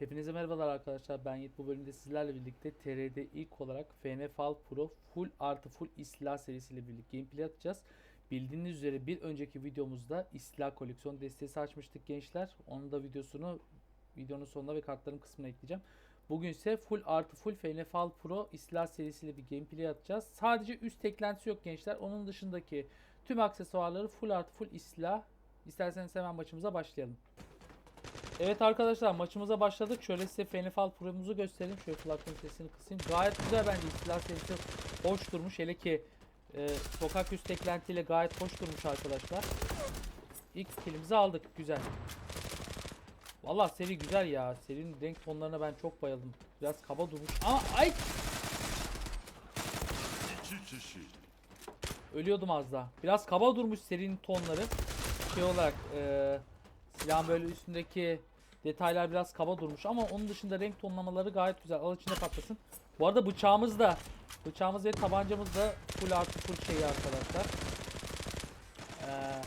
Hepinize merhabalar arkadaşlar. Ben Yiğit. Bu bölümde sizlerle birlikte TR'de ilk olarak FNFAL Pro Full artı Full İstila serisiyle birlikte gameplay atacağız. Bildiğiniz üzere bir önceki videomuzda İstila koleksiyon destesi açmıştık gençler. Onun da videosunu videonun sonuna ve kartların kısmına ekleyeceğim. Bugün ise full artı full FNFAL Pro İstila serisiyle bir gameplay atacağız. Sadece üst eklentisi yok gençler. Onun dışındaki tüm aksesuarları full artı full İstila. İsterseniz hemen maçımıza başlayalım. Evet arkadaşlar maçımıza başladık. Şöyle size Fenifal Pro'muzu göstereyim. Şöyle kulaklığın sesini kısayım. Gayet güzel bence istilah serisi hoş durmuş. Hele ki e, sokak üst eklentiyle gayet hoş durmuş arkadaşlar. İlk kilimizi aldık. Güzel. Valla seri güzel ya. Serinin renk tonlarına ben çok bayıldım. Biraz kaba durmuş ama ay İki kişi. ölüyordum az daha. Biraz kaba durmuş serinin tonları. Şey olarak e, silahın böyle üstündeki detaylar biraz kaba durmuş ama onun dışında renk tonlamaları gayet güzel. Al içinde patlasın. Bu arada bıçağımız da bıçağımız ve tabancamız da full artı full şeyi arkadaşlar. Ee,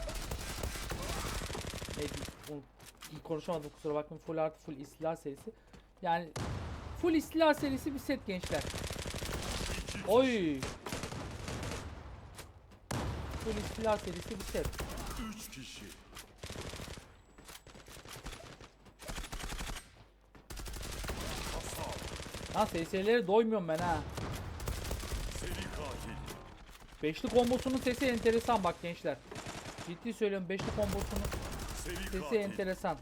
konuşamadım kusura bakmayın. Full artı full istila serisi. Yani full istila serisi bir set gençler. Oy. Full istila serisi bir set. Üç kişi. Lan SS'lere doymuyorum ben ha. Beşli kombosunun sesi enteresan bak gençler. Ciddi söylüyorum beşli kombosunun sesi enteresan.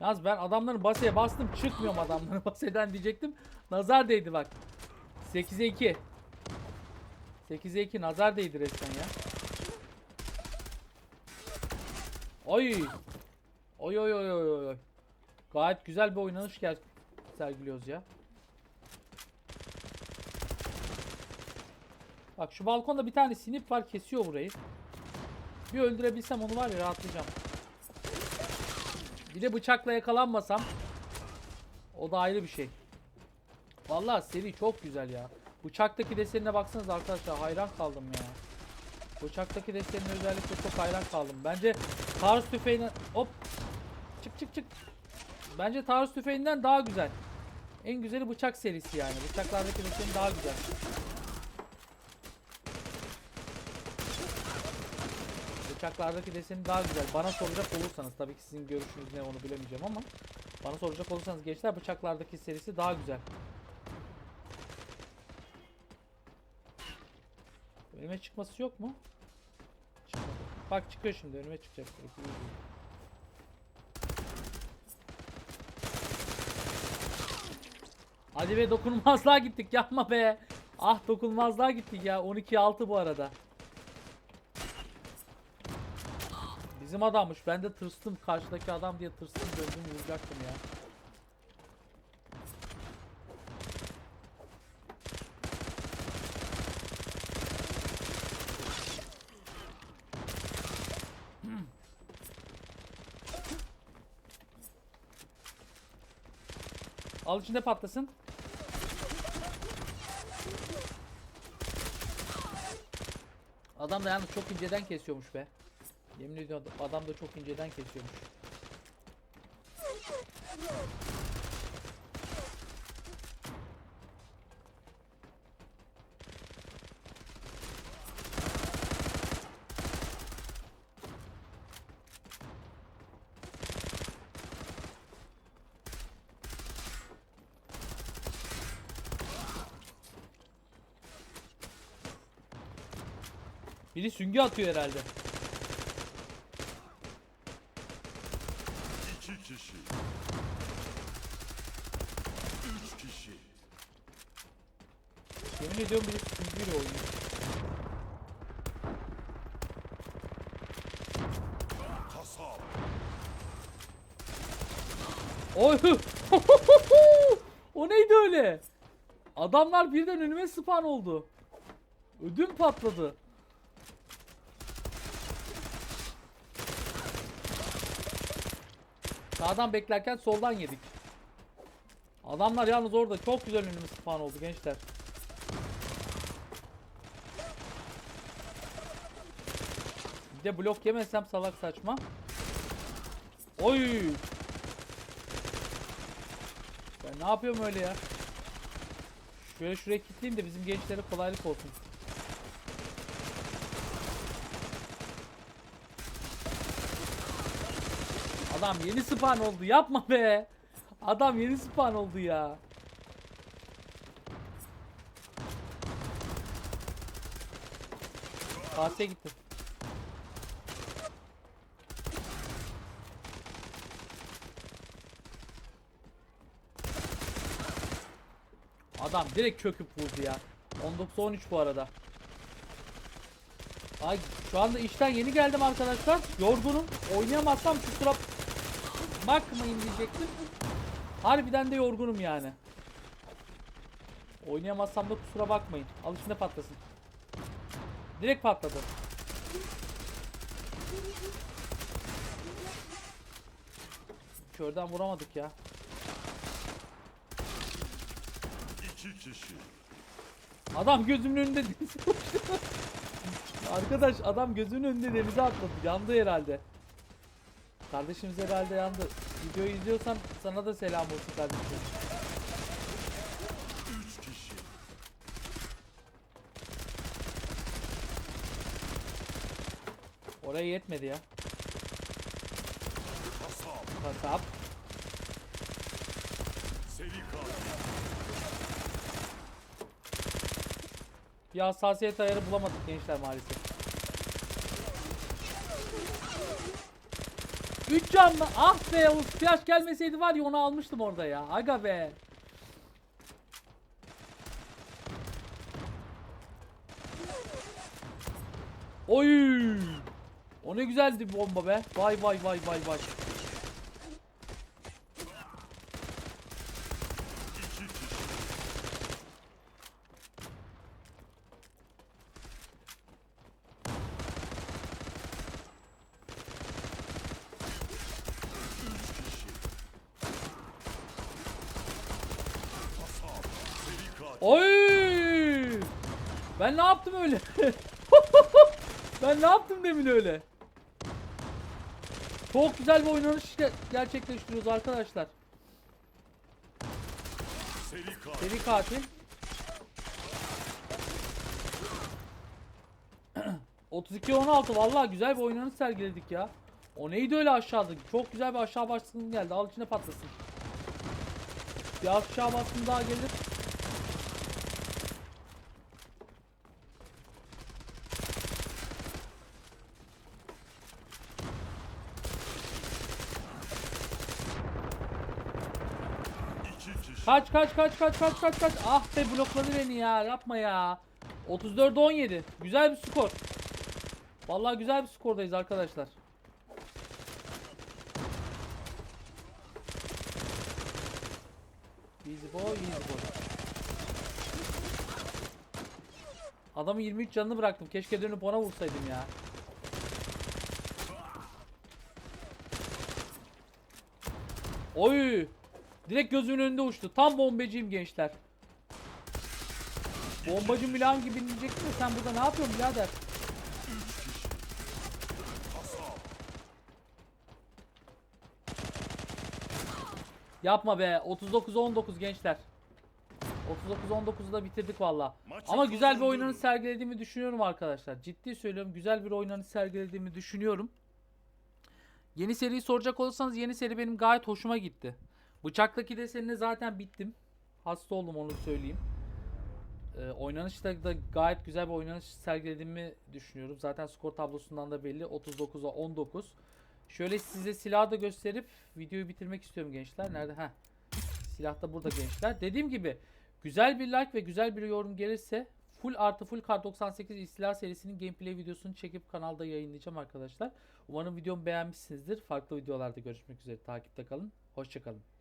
Yalnız ben adamların baseye bastım çıkmıyorum adamların baseden diyecektim. Nazar değdi bak. 8'e 2. 8'e 2 nazar değdi resmen ya. Oy. Oy oy oy oy oy. Gayet güzel bir oynanış gel sergiliyoruz ya. Bak şu balkonda bir tane sinip var kesiyor burayı. Bir öldürebilsem onu var ya rahatlayacağım. Bir de bıçakla yakalanmasam o da ayrı bir şey. Vallahi seri çok güzel ya. Bıçaktaki desenine baksanız arkadaşlar hayran kaldım ya. Bıçaktaki desenine özellikle çok hayran kaldım. Bence taarruz tüfeğine hop çık çık çık. Bence taarruz tüfeğinden daha güzel. En güzeli bıçak serisi yani. Bıçaklardaki deseni daha güzel. Bıçaklardaki deseni daha güzel. Bana soracak olursanız tabii ki sizin görüşünüz ne onu bilemeyeceğim ama bana soracak olursanız gençler bıçaklardaki serisi daha güzel. Önüme çıkması yok mu? Çıkmadı. Bak çıkıyor şimdi önüme çıkacak. Hadi be dokunmazlığa gittik yapma be. Ah dokunmazlığa gittik ya 12-6 bu arada. Bizim adammış ben de tırstım karşıdaki adam diye tırstım döndüm vuracaktım ya. Al içinde patlasın. Adam da yalnız çok inceden kesiyormuş be. Yemin ediyorum adam da çok inceden kesiyormuş. Biri süngü atıyor herhalde. İki kişi. Üç kişi. Yemin ediyorum biri süngüyle oynuyor. Hasar. Oy! o neydi öyle? Adamlar birden önüme spawn oldu. Ödüm patladı. Sağdan beklerken soldan yedik. Adamlar yalnız orada çok güzel önüme spawn oldu gençler. Bir de blok yemezsem salak saçma. Oy! Ne yapıyorum öyle ya? Şöyle şuraya kilitleyeyim de bizim gençlere kolaylık olsun. Adam yeni spawn oldu. Yapma be. Adam yeni spawn oldu ya. Fatih'e gitti. Adam direkt çöküp vurdu ya. 19-13 bu arada. Ay şu anda işten yeni geldim arkadaşlar. Yorgunum. Oynayamazsam kusura bakmayın diyecektim. Harbiden de yorgunum yani. Oynayamazsam da kusura bakmayın. Al içinde patlasın. Direkt patladı. Körden vuramadık ya. İki kişi. Adam gözümün önünde. Arkadaş adam gözümün önünde denize atladı. Yandı herhalde. Kardeşimiz herhalde yandı. Videoyu izliyorsan sana da selam olsun kardeşim. Üç kişi. Oraya yetmedi ya. Kasap. Kasap. Seri. Bir hassasiyet ayarı bulamadık gençler maalesef. 3 can mı? Ah be o flash gelmeseydi var ya onu almıştım orada ya. Aga be. Oy! O ne güzeldi bomba be. Vay vay vay vay vay. İki kişi. Üç kişi. Kasap. Seri katil. Oy! Ben ne yaptım öyle? ben ne yaptım demin öyle? Çok güzel bir oynanış gerçekleştiriyoruz arkadaşlar. Seri katil. Seri katil. 32 16 vallahi güzel bir oynanış sergiledik ya. O neydi öyle aşağıda? Çok güzel bir aşağı baskın geldi. Al içine patlasın. Bir aşağı baskın daha gelir. Kaç kaç kaç kaç kaç kaç kaç. Ah be blokladı beni ya. Yapma ya. 34 17. Güzel bir skor. Vallahi güzel bir skordayız arkadaşlar. Easy boy, easy boy. Adamın 23 canını bıraktım. Keşke dönüp ona vursaydım ya. Oy! Direkt gözümün önünde uçtu. Tam bombacıyım gençler. Bombacı Milan gibi diyecektim de sen burada ne yapıyorsun birader? Yapma be. 39-19 gençler. 39-19'u da bitirdik valla. Ama güzel bir oynanış sergilediğimi düşünüyorum arkadaşlar. Ciddi söylüyorum. Güzel bir oynanış sergilediğimi düşünüyorum. Yeni seriyi soracak olursanız yeni seri benim gayet hoşuma gitti. Bıçaktaki desenine zaten bittim. Hasta oldum onu söyleyeyim. Ee, oynanışta da gayet güzel bir oynanış sergilediğimi düşünüyorum. Zaten skor tablosundan da belli. 39'a 19. Şöyle size silahı da gösterip videoyu bitirmek istiyorum gençler. Nerede? Heh. Silah da burada gençler. Dediğim gibi güzel bir like ve güzel bir yorum gelirse full artı full kar 98 istila serisinin gameplay videosunu çekip kanalda yayınlayacağım arkadaşlar. Umarım videomu beğenmişsinizdir. Farklı videolarda görüşmek üzere. Takipte kalın. Hoşçakalın.